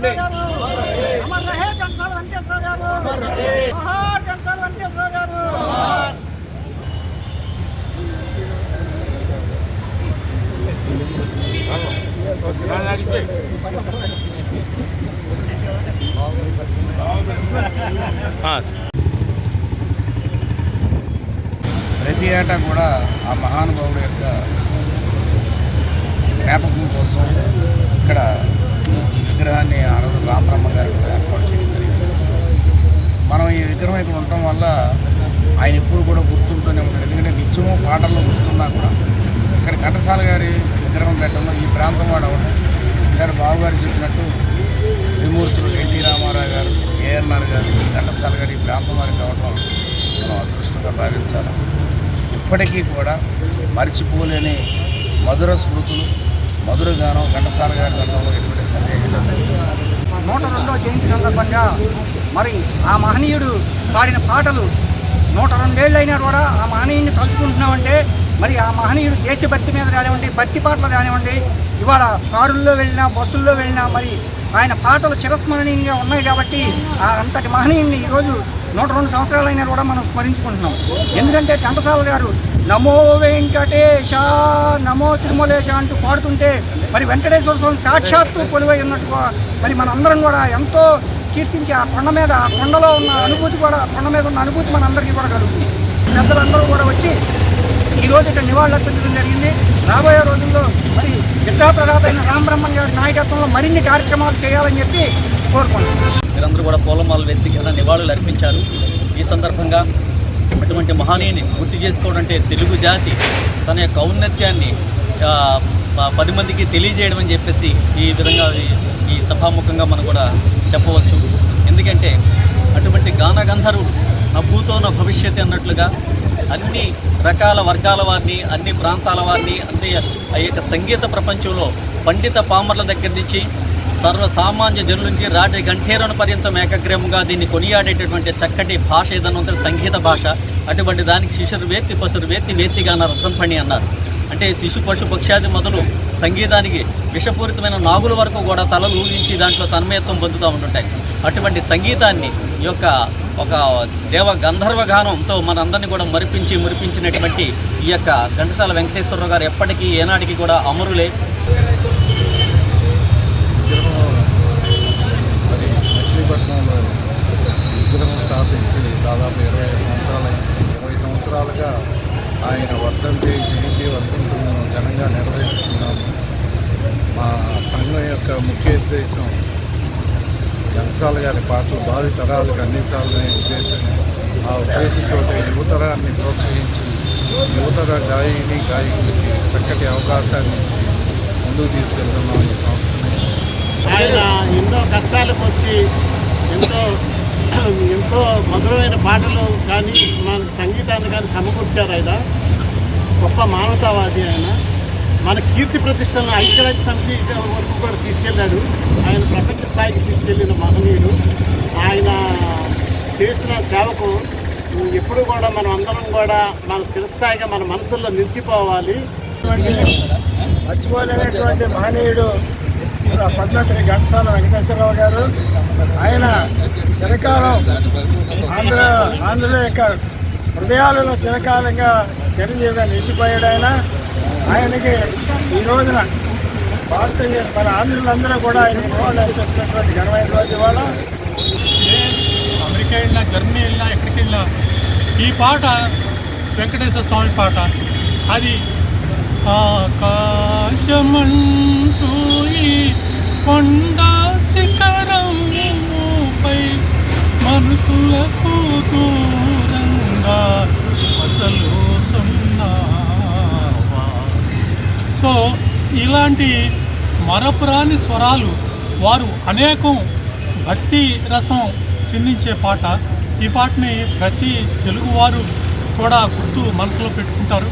అమర్ రహే ఘంటసాల వెంకటేశ్వర గారు జోహార్ ఘంటసాల వెంకటేశ్వర గారు ప్రతి ఏటా కూడా ఆ మహానుభావుడు యొక్క జ్ఞాపకం కోసం ఇక్కడ విగ్రహాన్ని ఆ రోజు రామబ్రహ్మ గారు కూడా ఏర్పాటు చేయడం జరిగింది. మనం ఈ విగ్రహం ఇక్కడ ఉండటం వల్ల ఆయన ఎప్పుడు కూడా గుర్తుంటూనే ఉంటాడు ఎందుకంటే నిత్యము పాటల్లో గుర్తున్నా కూడా. ఇక్కడ ఘంటసాల గారి విగ్రహం పెట్టడంలో ఈ ప్రాంతం వాడు అవడం గారు బాబు గారు చెప్పినట్టు త్రిమూర్తులు ఎన్టీ రామారావు గారు ఏఎన్ఆర్ గారు ఘంటసాల గారు ఈ ప్రాంతం వారికి అవడం మనం అదృష్టంగా భావించాలి. ఇప్పటికీ కూడా మర్చిపోలేని మధుర స్మృతులు మధుర గానం ఘంటసాల గారి గంటంలో ఎటువంటి సందేహం నూట రెండవ జయంతి సందర్భంగా మరి ఆ మహనీయుడు పాడిన పాటలు నూట రెండేళ్ళు అయినా కూడా ఆ మహనీయుడిని తలుచుకుంటున్నామంటే మరి ఆ మహనీయుడు దేశభక్తి మీద కానివ్వండి భక్తి పాటలు కానివ్వండి ఇవాళ కారుల్లో వెళ్ళినా బస్సుల్లో వెళ్ళినా మరి ఆయన పాటలు చిరస్మరణీయంగా ఉన్నాయి కాబట్టి ఆ అంతటి మహనీయుడిని ఈరోజు నూట రెండు సంవత్సరాలైనా కూడా మనం స్మరించుకుంటున్నాం. ఎందుకంటే ఘంటసాల గారు నమో వెంకటేశ నమో తిరుమలేశ అంటూ పాడుతుంటే మరి వెంకటేశ్వర స్వామి సాక్షాత్తు కొలువై ఉన్నట్టుగా మరి మనందరం కూడా ఎంతో కీర్తించి ఆ కొండ మీద ఆ కొండలో ఉన్న అనుభూతి కూడా కొండ మీద ఉన్న అనుభూతి మనందరికీ కూడా కలుగుతుంది. పెద్దలందరూ కూడా వచ్చి ఈ రోజు ఇక్కడ నివాళులర్పించడం జరిగింది. రాబోయే రోజుల్లో మరి విద్యాప్రదాత అయిన రామబ్రహ్మణ్ గారి నాయకత్వంలో మరిన్ని కార్యక్రమాలు చేయాలని చెప్పి కోరుకుంటున్నాను మీరందరూ కూడా పూలమాలు వేసి ఇలా నివాళులు అర్పించారు. ఈ సందర్భంగా అటువంటి మహనీయుని గుర్తు చేసుకోవడం అంటే తెలుగు జాతి తన యొక్క ఔన్నత్యాన్ని పది మందికి తెలియజేయడం అని చెప్పేసి ఈ విధంగా ఈ- సభాముఖంగా మనం కూడా చెప్పవచ్చు. ఎందుకంటే అటువంటి గాన గంధర్వుడు నా భూతో నా భవిష్యత్తు అన్నట్లుగా అన్ని రకాల వర్గాల వారిని అన్ని ప్రాంతాల వారిని అంతే ఆ యొక్క సంగీత ప్రపంచంలో పండిత పామర్ల దగ్గర నుంచి సర్వసామాన్య జనుల నుంచి రాజ గంఠేరణ పర్యంతం ఏకగ్రహంగా దీన్ని కొనియాడేటటువంటి చక్కటి భాష ఏదన్నా ఉంటే సంగీత భాష. అటువంటి దానికి శిశురు వేత్తి పసురు వేత్తి వేత్తిగా అన్నారు రసంపణి అన్నారు. అంటే శిశు పశు పక్షాది మొదలు సంగీతానికి విషపూరితమైన నాగుల వరకు కూడా తలలు ఊగించి దాంట్లో తన్మయత్వం పొందుతూ ఉంటుంటాయి అటువంటి సంగీతాన్ని ఈ యొక్క ఒక దేవ గంధర్వ గానంతో మనందరినీ కూడా మరిపించి మురిపించినటువంటి ఈ యొక్క ఘంటసాల వెంకటేశ్వరరావు గారు ఎప్పటికీ ఏనాటికి కూడా అమరులే విగ్రహం మరి మచిలీపట్నంలో విగ్రహం స్థాపించి దాదాపు ఇరవై ఐదు సంవత్సరాలైంది ఇరవై సంవత్సరాలుగా ఆయన వర్ధంతి జయంతి వర్ధంతులను ఘనంగా నిర్వహిస్తున్నాము. మా సంఘం యొక్క ముఖ్య ఉద్దేశం ఘంటసాల గారి పాటలు భావి తరాలకు అందించాలనే ఉద్దేశం ఆ ఉద్దేశంతో యువతరాన్ని ప్రోత్సహించి యువతర గాయని గాయకులకి చక్కటి అవకాశాన్ని ఇచ్చి ముందుకు తీసుకెళ్తున్నాం ఈ సంస్థని. ఆయన ఎన్నో కష్టాలకు వచ్చి ఎంతో ఎంతో మధురమైన పాటలు కానీ మన సంగీతాన్ని కానీ సమకూర్చారు ఆయన. గొప్ప మానవతావాది ఆయన. మన కీర్తి ప్రతిష్టలను ఐక్యరాజ్య సమితి వరకు కూడా తీసుకెళ్ళాడు. ఆయన ప్రపంచ స్థాయికి తీసుకెళ్ళిన మహనీయుడు ఆయన చేసిన సేవకు ఎప్పుడు కూడా మనం అందరం కూడా మన చిరస్థాయిగా మన మనసుల్లో నిలిచిపోవాలి. మర్చిపోలేనటువంటి మహనీయుడు పద్మశ్రీ ఘంటసాల వెంకటేశ్వరరావు గారు ఆయన చిరకాలం ఆంధ్ర ఆంధ్రుల యొక్క హృదయాలలో చిరకాలంగా చిరంజీవిగా నిలిచిపోయాడు ఆయన. ఆయనకి ఈ రోజున భారతీయ మన ఆంధ్రులందరూ కూడా ఆయన నివాళులు అర్పించినటువంటి ఘనమైన రోజు ఇవాళ. అమెరికా వెళ్ళినా జర్మనీ వెళ్ళినా ఎక్కడికి వెళ్ళినా ఈ పాట వెంకటేశ్వర స్వామి పాట. అది ఆకాశమంటూ ఇలాంటి మరపురాని స్వరాలు వారు అనేకం భక్తి రసం చిందించే పాట. ఈ పాటని ప్రతి తెలుగువారు కూడా గుర్తు మనసులో పెట్టుకుంటారు.